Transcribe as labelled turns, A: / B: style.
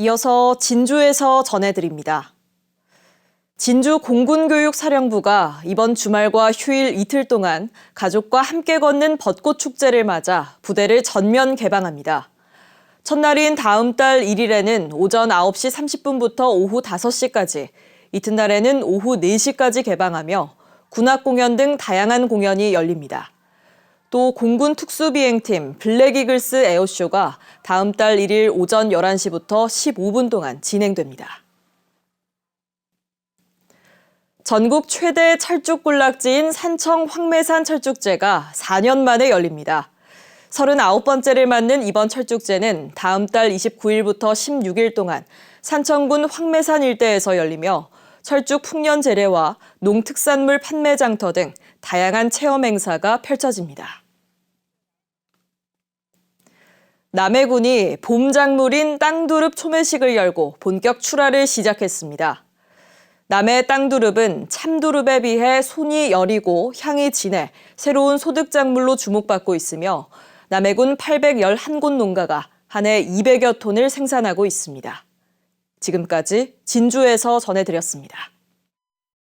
A: 이어서 진주에서 전해드립니다. 진주 공군교육사령부가 이번 주말과 휴일 이틀 동안 가족과 함께 걷는 벚꽃 축제를 맞아 부대를 전면 개방합니다. 첫날인 다음 달 1일에는 오전 9시 30분부터 오후 5시까지, 이튿날에는 오후 4시까지 개방하며 군악 공연 등 다양한 공연이 열립니다. 또 공군 특수비행팀 블랙이글스 에어쇼가 다음 달 1일 오전 11시부터 15분 동안 진행됩니다. 전국 최대 철쭉 군락지인 산청 황매산 철쭉제가 4년 만에 열립니다. 39번째를 맞는 이번 철쭉제는 다음 달 29일부터 16일 동안 산청군 황매산 일대에서 열리며 철쭉 풍년 재래와 농특산물 판매 장터 등 다양한 체험 행사가 펼쳐집니다. 남해군이 봄 작물인 땅두릅 초매식을 열고 본격 출하를 시작했습니다. 남해 땅두릅은 참두릅에 비해 손이 여리고 향이 진해 새로운 소득 작물로 주목받고 있으며 남해군 811곳 농가가 한 해 200여 톤을 생산하고 있습니다. 지금까지 진주에서 전해드렸습니다.